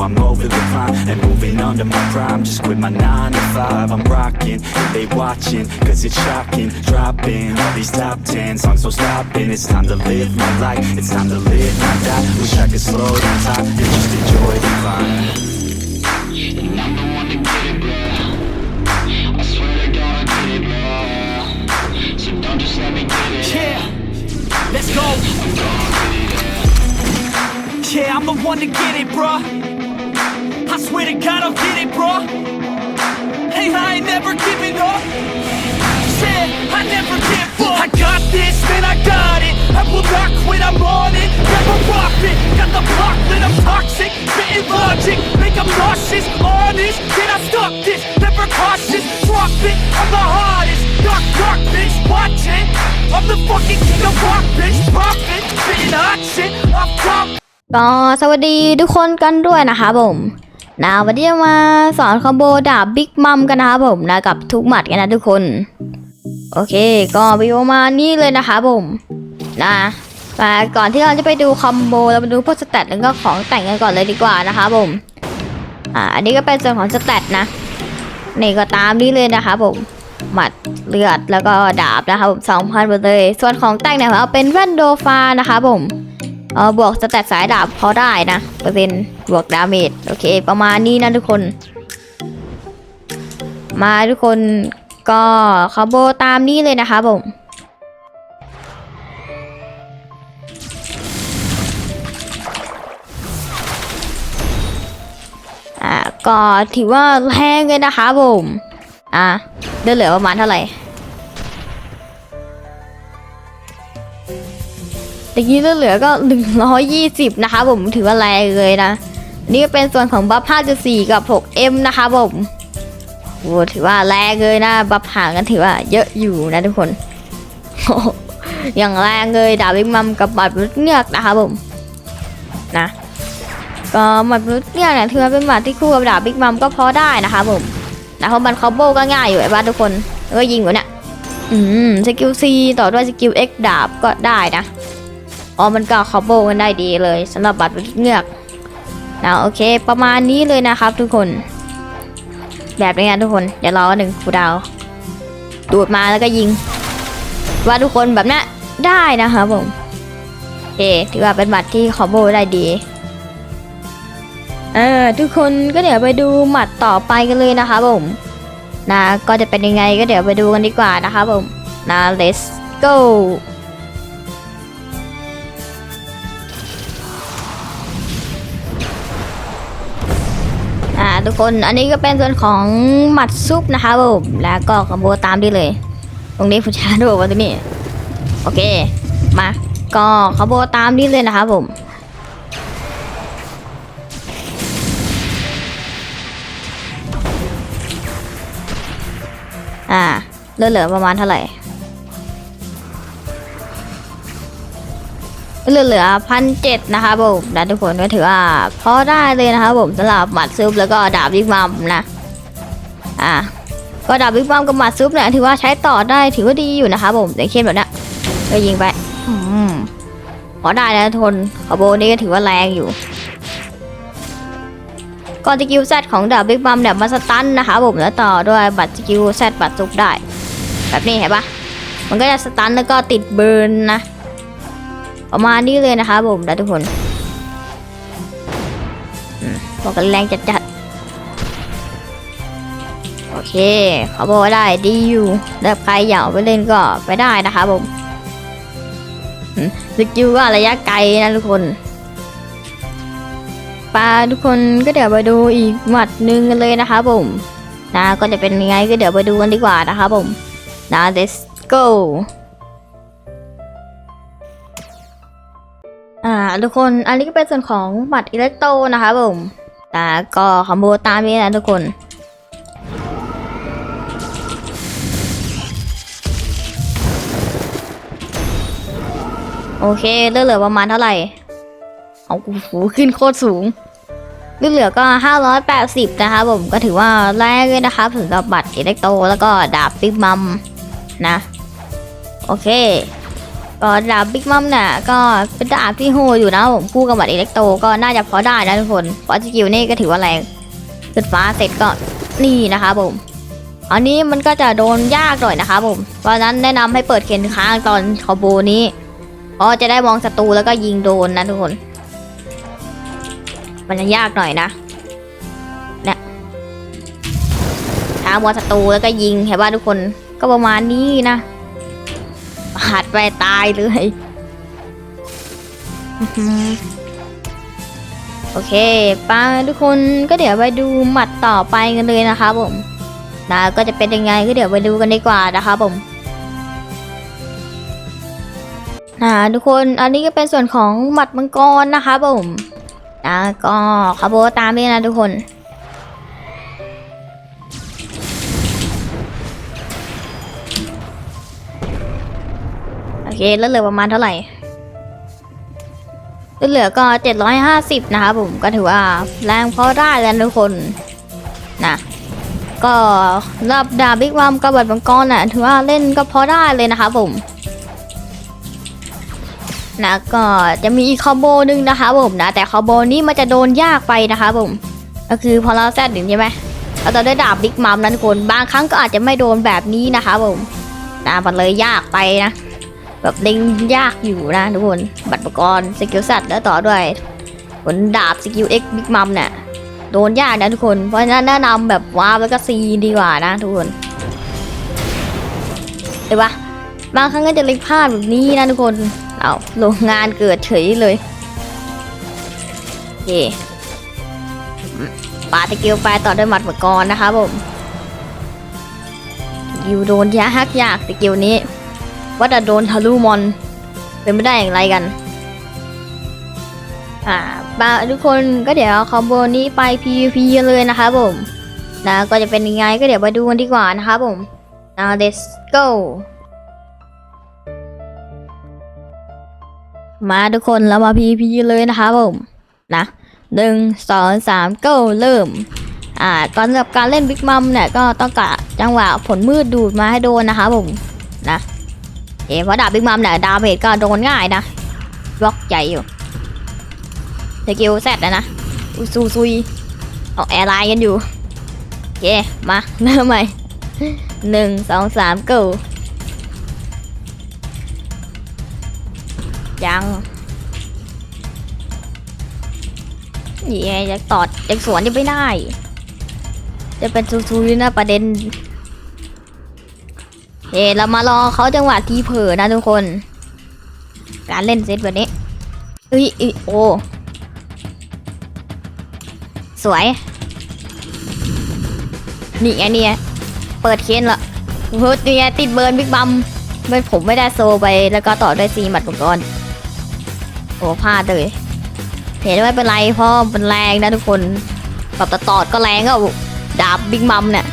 I'm over the prime and moving under my prime. Just quit my nine to five. I'm rocking, they watching, cause it's shocking. Dropping all these top ten songs, so stopping. It's time to live my life. It's time to live, not die. Wish I could slow down time and just enjoy the climb. And I'm the one to get it, bro. I swear to God, I get it, bro. So don't just let me get it. Yeah, let's go. I'm gonna get it, yeah. Yeah, I'm the one to get it, bruh. I swear to God, I'll get it, bruh. Hey, I ain't never giving up. Yeah, I never give up. I got this, man, I got it. I will not quit, I'm on it. Never rock it. Got the block lit, I'm toxic. Spitting logic, make them nauseous. Honest, can I stop this? Never cautious, drop it. I'm the hardest. Dark, dark, bitch, watch it. I'm the fucking king of rock, bitch. Profit, spitting hot shit. I'm top. ก็สวัสดีทุกคนกันด้วยนะคะผม นะวันนี้จะมาสอนคอมโบดาบบิ๊กมัมกันนะครับผมนะกับทุกหมัดกันนะทุกคน โอเค ก็วิดีโอมาณนี่เลยนะคะผมนะแต่ก่อนที่เราจะไปดูคอมโบเราไปดูพวกสเตตแล้วก็ของแต่งกันก่อนเลยดีกว่านะคะผมอ่าอันนี้ก็เป็นส่วนของสเตตนะนี่ก็ตามนี้เลยนะคะผมหมัดเลือดแล้วก็ดาบนะคะผมสองพันหมดเลย ส่วนของแต่งเนี่ยเอาเป็นแว่นโดฟานะคะผม เออบวกสแตทสายดาบพอได้นะเปอร์เซ็นต์บวกดาเมจโอเค ประมาณนี้นะทุกคน มาทุกคนก็คอมโบตามนี้เลยนะคะผมอ่าก็ถือว่าแรงเลยนะคะผมอ่าเดือเหลือประมาณเท่าไหร่ ตะกี้เหลือก็120 นะคะผมถือว่าแรงเลยนะ นี่ก็เป็นส่วนของบัฟ5.4 กับ 6M นะคะผมโอ้ถือว่าแรงเลยนะ บัฟห่างกันถือว่าเยอะอยู่นะทุกคนอย่างแรงเลยดาบลิกมัมกับบัตรมนุษย์เงือกนะคะผมนะก็บัตรมนุษย์เงือกเนี่ยถือว่าเป็นบัตรที่คู่กับดาบบิ๊กมัมก็พอได้นะคะผมนะเพราะมันคอมโบก็ง่ายอยู่ไอ้บ้านทุกคนก็ยิงอยู่เนี่ยอืมสกิล C ต่อด้วยสกิล X ดาบก็ได้นะ อ๋อมันก็คอมโบกันได้ดีเลยสำหรับบัตรเงือกนะโอเค ประมาณนี้เลยนะครับทุกคน แบบนี้นะทุกคนเดี๋ยวรอหนึ่งคูดาว ดูดมาแล้วก็ยิง ว่าทุกคนแบบนี้ได้นะครับผมโอเคถือว่าเป็นบัตรที่คอมโบได้ดีเออทุกคนก็เดี๋ยวไปดูหมัดต่อไปกันเลยนะครับผมนะก็จะเป็นยังไงก็เดี๋ยวไปดูกันดีกว่านะครับผมนะ let's go ทุกคน อันนี้ก็เป็นส่วนของหมัดซุปนะคะผมแล้วก็คอมโบตามได้เลย ตรงนี้ผู้ชายดูว่าตรงนี้ โอเค มา ก็คอมโบตามนี้เลยนะครับผมอ่าเหลือเหลือประมาณเท่าไหร่ เหลือเหลือพันเจ็ดนะคะผมนะทุกคนก็ถือว่าพอได้เลยนะครับผมสำหรับหมัดซุปแล้วก็ดาบวิกมัมนะอ่าก็ดาบวิกมัมกับหมัดซุปเนี่ยถือว่าใช้ต่อได้ถือว่าดีอยู่นะครับผมอย่างเช่นแบบนี้ยก็ยิงไปอืมพอได้นะทุกคนคอโบนี่ก็ถือว่าแรงอยู่ก็สกิลแซดของดาบวิกมัมเนี่ยมาสตันนะคะผมแล้วต่อด้วยบัตรสกิลแซดบัตรซุปได้ แบบนี้เห็นปะมันก็จะสตันแล้วก็ติดเบิร์นนะ ประมาณนี้เลยนะคะผมนะทุกคนบอกกันแรงจัดๆ โอเค เขาบอกว่าได้ดีอยู่แล้วใครอยากไปเล่นก็ไปได้นะคะผมสกิลก็ระยะไกลนะทุกคนปาทุกคนก็เดี๋ยวไปดูอีกหมัดหนึ่งกันเลยนะคะผมนะก็จะเป็นยังไงก็เดี๋ยวไปดูกันดีกว่านะคะผมนะ let's go ทุกคน อันนี้ก็เป็นส่วนของบัตรอิเล็กโตนะคะผมแต่ก็คอมโบตามนี้นะทุกคนโอเคเลือดเหลือประมาณเท่าไหร่ เอากูหูขึ้นโคตรสูงเลือดเหลือก็ 580 นะคะผมก็ถือว่าแรงเลยนะครับสำหรับบัตรอิเล็กโต แล้วก็ดาบบิ๊กมัมนะ โอเค ก็ดาบบิ๊กมัมเนี่ยก็เป็นดาบที่โหดอยู่นะผมคู่กับบัตรอิเล็กโตก็น่าจะพอได้นะทุกคนเพราะสกิลนี่ก็ถือว่าแรงขึ้นฟ้าเสร็จก็นี่นะคะผม อันนี้มันก็จะโดนยากหน่อยนะคะผม เพราะนั้นแนะนำให้เปิดเคนค้างตอนคอโบนี้เพราะจะได้มองศัตรูแล้วก็ยิงโดนนะทุกคน มันจะยากหน่อยนะเนี่ยถ้ามองศัตรูแล้วก็ยิงเห็นว่าทุกคนก็ประมาณนี้นะ หัดไปตายเลยโอเคไป้าทุกคนก็เดี๋ยวไปดูหมัดต่อไปกันเลยนะคะผมนะก็จะเป็นยังไงก็เดี๋ยวไปดูกันดีกว่านะคะผมนะทุกคนอันนี้ก็เป็นส่วนของหมัดมังกรนะคะผมนะก็ขบโบตามนี้นะทุกคน เคแล้วเหลือประมาณเท่าไหร่ลเหลือก็ 750 นะคะผมก็ถือว่าแรงพอได้แล้วทุกคนนะก็รับดาบิ๊กมัมกับบัตรมังกรน่ะถือว่าเล่นก็พอได้เลยนะคะผมนะก็จะมีอีกคอมโบนึงนะคะผมนะแต่คอมโบนี้มันจะโดนยากไปนะคะผมก็คือพอเราแซดถึงใช่ไหมเราจะได้ดาบบิ๊กมัมนะทุกคนบางครั้งก็อาจจะไม่โดนแบบนี้นะคะผมนะมันเลยยากไปนะ แบบเล่งยากอยู่นะทุกคน บัตรมังกรสกิลสัตว์แล้วต่อด้วยผลดาบสกิลเอ็กบิ๊กมัมเนี่ยโดนยากนะทุกคน เพราะฉะนั้นแนะนำแบบวาร์ปแล้วก็ซีดีกว่านะทุกคนเห็นปะบางครั้งก็จะเล็กพลาดแบบนี้นะทุกคน เอาโรงงานเกิดเฉยเลยโอเคปาตะเกียวไปต่อด้วยหมัดมังกรนะคะผมยิวโดนยากยากตะเกียวนี้ ว่าจะโดนทะลุมอนเป็นไม่ได้อย่างไรกัน อ่าบาทุกคนก็เดี๋ยวคอมโบนี้ไป PVP เลยนะคะผมนะก็จะเป็นยังไงก็เดี๋ยวไปดูกันดีกว่านะคะผมนะ let's go มาทุกคนแล้วมา PVP เลยนะคะผมนะหนึ่งสองสาม go เริ่มอ่าก่อนสำหรับการเล่นบิ๊กมัมเนี่ยก็ต้องกะจังหวะผลมืดดูดมาให้โดนนะคะผมนะ เอ๋เพราะดาบบิ๊กมัมเนี่ยดาเมจก็โดนง่ายนะบล็อกใหญ่อยู่สกิลแซดนะนะอุซูซุยเอาแอร์ไลน์กันอยู่โอเคมาเริ่มใหม่หนึ่งสองสามเก้ายังนี่ไงจะตอดจะสวนยังไม่ได้ จะเป็นซูซุยนะประเด็น เฮ้เรามารอเขาจังหวะทีเผลอนะทุกคน การเล่นเซตแบบนี้เอ้ยเอ้ยโอสวย นี่ไงเนี่ยเปิดเคนละเฮ้ยนี่ไงติดเบิร์นบิ๊กบัมไม่ผมไม่ได้โซไปแล้วก็ต่อด้วยซีหมัดมังกรโอ้พลาดเลยเห็นไม่เป็นไรเพราะมันแรงนะทุกคนแบบตะตอดก็แรงก็ดาบบิ๊กมัมเนี่ย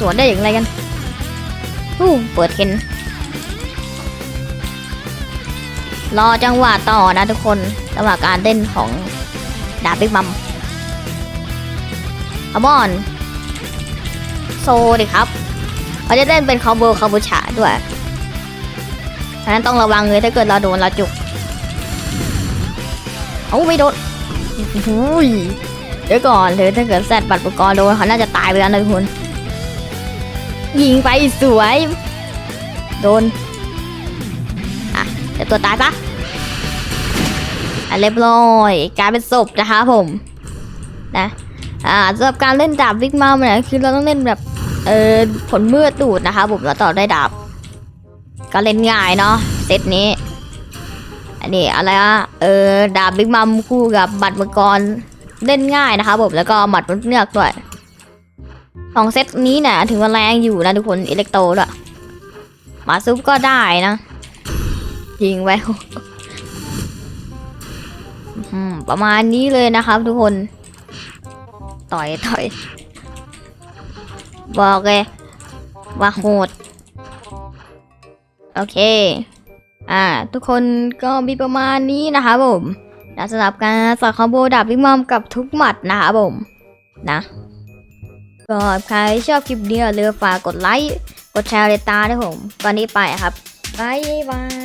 สวนได้อย่างไรกันอู้เปิดเคนรอจังหวะต่อนะทุกคนจังหวะการเต้นของดาบบิ๊กมัมอมอน โซดิครับเขาจะเล่นเป็นคอมโบคาบูชาด้วยฉะนั้นต้องระวังเลยถ้าเกิดเราโดนเราจุก เอาไม่โดนหูยเดี๋ยวก่อนเธอถ้าเกิดแซดบัตรอุปกรณ์โดนเขาน่าจะตายไปแล้วนะทุกคน ยิงไปสวย โดน อะเดี๋ยวตัวตายปะอะเรียบร้อยกลายเป็นศพนะคะผมนะอ่าสำหรับการเล่นดาบวิกมาเนี่ยคือเราต้องเล่นแบบเออผลมืดดูดนะคะผมแล้วต่อได้ดาบ ก็เล่นง่ายเนาะเซตนี้ อันนี้อะไรอะเออดาบบิ๊กมัมคู่กับบัตรมังกรเล่นง่ายนะคะผมแล้วก็หมัดมันเนือกด้วย สองเซตนี้เนี่ยถือว่าแรงอยู่นะทุกคนอิเล็กโตด้วยมาซุปก็ได้นะยิงไว้ประมาณนี้เลยนะครับทุกคน ต่อยต่อย บอกเลยว่าโหด โอเค อ่า ทุกคนก็มีประมาณนี้นะครับผมและสำหรับการสอนคอมโบดับบิ๊กมอมกับทุกหมัดนะครับผม นะ ก็ใครชอบคลิปนี้อย่าลืมฝากกดไลค์ กดแชร์เลยตาด้วยผม ตอนนี้ไปครับบายบาย